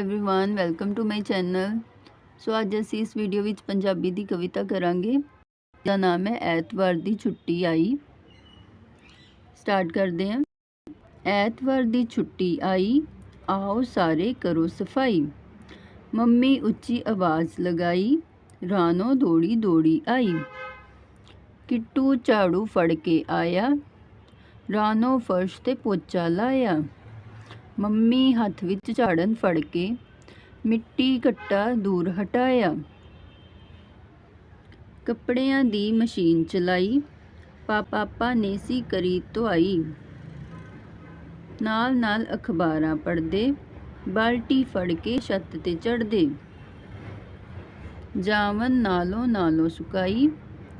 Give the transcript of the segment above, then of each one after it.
everyone welcome to my channel so ਅੱਜ ਅਸੀਂ ਇਸ ਵੀਡੀਓ ਵਿੱਚ ਪੰਜਾਬੀ ਦੀ ਕਵਿਤਾ ਕਰਾਂਗੇ ਦਾ ਨਾਮ ਹੈ ਐਤਵਾਰ ਦੀ ਛੁੱਟੀ ਆਈ ਸਟਾਰਟ ਕਰਦੇ ਹਾਂ ਐਤਵਾਰ ਦੀ ਛੁੱਟੀ ਆਈ ਆਓ ਸਾਰੇ ਕਰੋ ਸਫਾਈ ਮੰਮੀ ਉੱਚੀ ਆਵਾਜ਼ ਲਗਾਈ ਰਾਨੋ ਦੌੜੀ ਦੌੜੀ ਆਈ ਕਿੱਟੂ ਝਾੜੂ ਫੜ ਕੇ ਆਇਆ ਰਾਨੋ ਫਰਸ਼ ਤੇ ਪੋਚਾ ਲਾਇਆ ਮੰਮੀ ਹੱਥ ਵਿੱਚ ਝਾੜਨ ਫੜ ਕੇ ਮਿੱਟੀ ਘੱਟਾ ਦੂਰ ਹਟਾਇਆ। ਕੱਪੜਿਆਂ ਦੀ ਮਸ਼ੀਨ ਚਲਾਈ। ਪਾਪਾ ਨੇ ਸੀ ਕਰੀ ਧੁਆਈ। ਨਾਲ ਨਾਲ ਅਖਬਾਰਾਂ ਪੜ੍ਹਦੇ। ਬਾਲਟੀ ਫੜ ਕੇ ਛੱਤ ਤੇ ਚੜ੍ਹਦੇ। ਜਾਵਨ ਨਾਲੋਂ ਨਾਲੋਂ ਸੁਕਾਈ।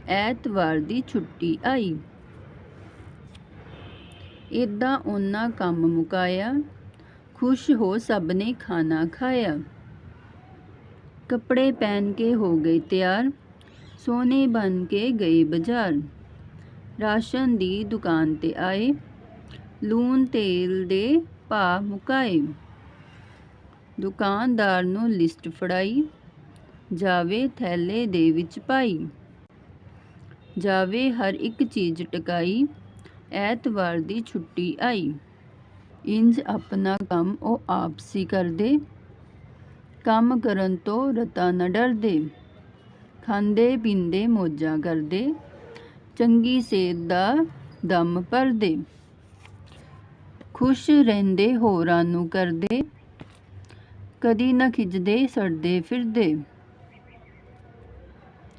ਐਤਵਾਰ ਦੀ ਛੁੱਟੀ ਆਈ। ਏਦਾਂ ਉਹਨਾਂ ਕੰਮ ਮੁਕਾਇਆ। ਖੁਸ਼ ਹੋ ਸਭ ਨੇ ਖਾਣਾ ਖਾਇਆ। ਕੱਪੜੇ ਪਹਿਨ ਕੇ ਹੋ ਗਏ ਤਿਆਰ, ਸੋਨੇ ਬਣ ਕੇ ਗਏ ਬਾਜ਼ਾਰ। ਰਾਸ਼ਨ ਦੀ ਦੁਕਾਨ ਤੇ ਆਏ, ਲੂਣ ਤੇਲ ਦੇ ਭਾਅ ਮੁਕਾਏ। ਦੁਕਾਨਦਾਰ ਨੂੰ ਲਿਸਟ ਫੜਾਈ, ਜਾਵੇ ਥੈਲੇ ਦੇ ਵਿੱਚ ਪਾਈ। ਜਾਵੇ ਹਰ ਇੱਕ ਚੀਜ਼ ਟਕਾਈ, ਐਤਵਾਰ ਦੀ ਛੁੱਟੀ ਆਈ। ਇੰਜ ਆਪਣਾ ਕੰਮ ਉਹ ਆਪ ਸੀ ਕਰਦੇ, ਕੰਮ ਕਰਨ ਤੋਂ ਰਤਾ ਨਾ ਡਰਦੇ। ਖਾਂਦੇ, ਪੀਂਦੇ, ਮੋਜਾਂ ਕਰਦੇ, ਚੰਗੀ ਸੇਧ ਦਾ ਦਮ ਭਰਦੇ। ਖੁਸ਼ ਰਹਿੰਦੇ ਹੋਰਾਂ ਨੂੰ ਕਰਦੇ, ਕਦੀ ਨਾ ਖਿਜਦੇ, ਸੜਦੇ, ਫਿਰਦੇ।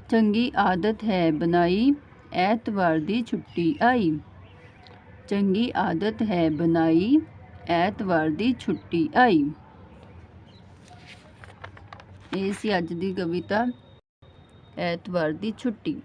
ਚੰਗੀ ਆਦਤ ਹੈ ਬਣਾਈ, ਐਤਵਾਰ ਦੀ ਛੁੱਟੀ ਆਈ। ਚੰਗੀ ਆਦਤ ਹੈ ਬਣਾਈ। ਐਤਵਾਰ ਦੀ ਛੁੱਟੀ ਆਈ। ਇਹ ਸੀ ਅੱਜ ਦੀ ਕਵਿਤਾ। ਐਤਵਾਰ ਦੀ ਛੁੱਟੀ।